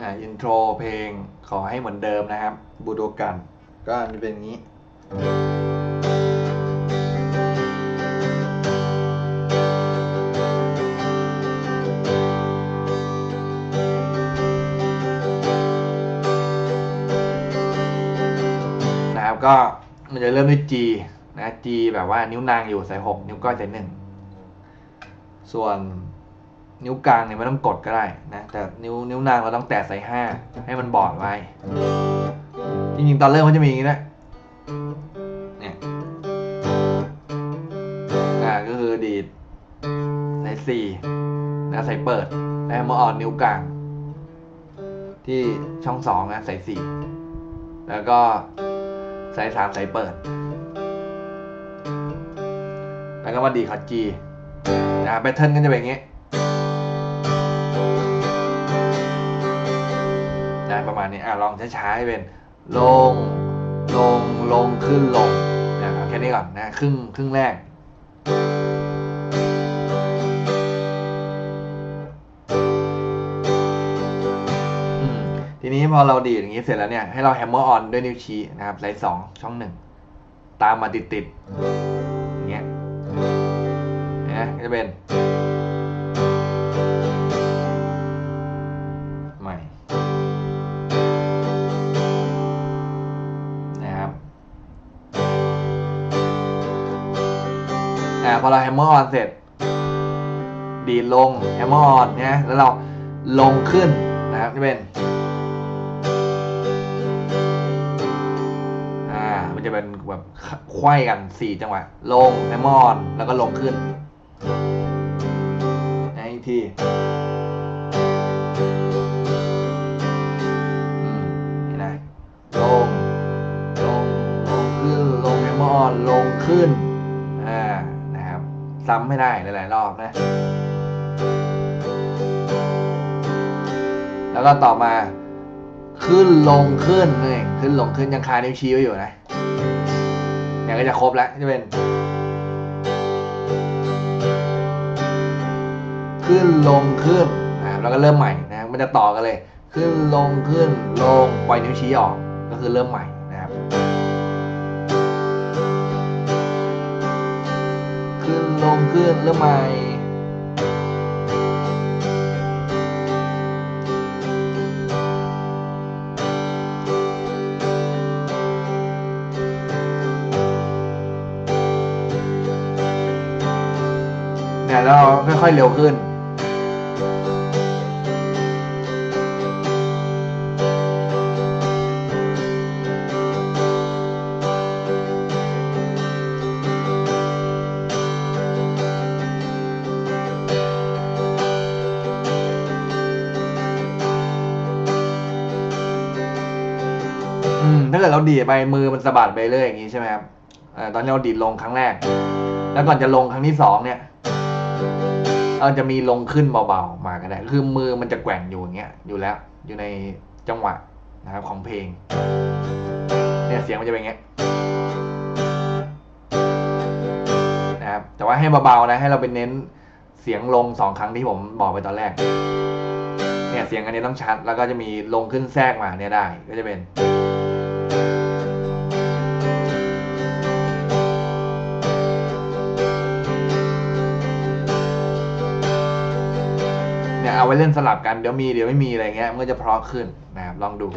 อ่าอินโทรเพลงขอให้เหมือนเดิมนะครับ บูโดกัน ก็จะเป็นอย่างนี้นะครับก็มันจะเริ่มด้วย G นะ G แบบว่านิ้วนางอยู่ใส่หกนิ้วก้อยใส่หนึ่งส่วน นิ้วกลางเนี่ยไม่ต้องกดก็ได้นะแต่นิ้วนิ้วนางเราต้องแตะใส่ห้าให้มันบอดไว้จริงๆตอนเริ่มมันจะมีอย่างนี้นะเนี่ยอ่าก็คือดีดใส่สี่นะใส่เปิดแล้วมาอ่อนนิ้วกลาง ที่ช่องสองนะใส่สี่แล้วก็ใส่สามใส่เปิด แล้วก็มาดีดคอร์ดจีนะแพทเทิร์นก็จะเป็นอย่างนี้ นะประมาณนี้อะลองช้าๆให้เป็นลงลงลงขึ้นลงนะเอาแค่นี้ก่อนนะครึ่งครึ่งแรกทีนี้พอเราดีดอย่างนี้เสร็จแล้วเนี่ยให้เราแฮมเมอร์ออนด้วยนิ้วชี้นะครับไลท์สองช่องหนึ่งตามมาติดๆอย่างเงี้ยนะจะเป็น อ่าพอเราแฮมเมอร์ออนเสร็จ ดีลงแฮมเมอร์ออนเนี่ยแล้วเราลงขึ้นนะครับจะเป็นอ่ามันจะเป็นแบบไขว้กันสี่จังหวะลงแฮมเมอร์ออนแล้วก็ลงขึ้นอีกทีอืมนี่นะลง ลง ลงขึ้น ลงแฮมเมอร์ออนลงขึ้นอ่านะครับ ซ้ำไม่ได้หลายๆรอบนะ แล้วก็ต่อมาขึ้นลงขึ้นนี่ขึ้นลงขึ้นยังคานิ้วชี้ไว้อยู่นะเนี่ยก็จะครบแล้วจะเป็น ขึ้นลงขึ้นอ่าแล้วก็เริ่มใหม่นะมันจะต่อกันเลย ขึ้นลงขึ้นลงปล่อยนิ้วชี้ออกก็คือเริ่มใหม่นะครับ ลงขึ้นหรือไม่เนี่ยเราค่อยๆเร็วขึ้น ถ้าเกิดเราดีดไปมือมันสะบัดไปเรื่อยอย่างนี้ใช่ไหมครับอตอนที่เราดีดลงครั้งแรก แล้วก่อนจะลงครั้งที่สองเนี่ยเราจะมีลงขึ้นเบาๆมาก็ได้คือมือมันจะแกว่งอยู่อย่างเงี้ยอยู่แล้วอยู่ในจังหวะนะครับของเพลงเนี่ยเสียงมันจะเป็นอย่างเงี้ยนะครับแต่ว่าให้เบาๆนะให้เราไปเน้นเสียงลงสองครั้งที่ผมบอกไปตอนแรกเนี่ยเสียงอันนี้ต้องชัด แล้วก็จะมีลงขึ้นแทรกมาเนี่ยได้ก็จะเป็น เนี่ยเอาไว้เล่นสลับกันเดี๋ยวมีเดี๋ยวไม่มีอะไรเงี้ยมันก็จะเพราะขึ้นนะครับลองดู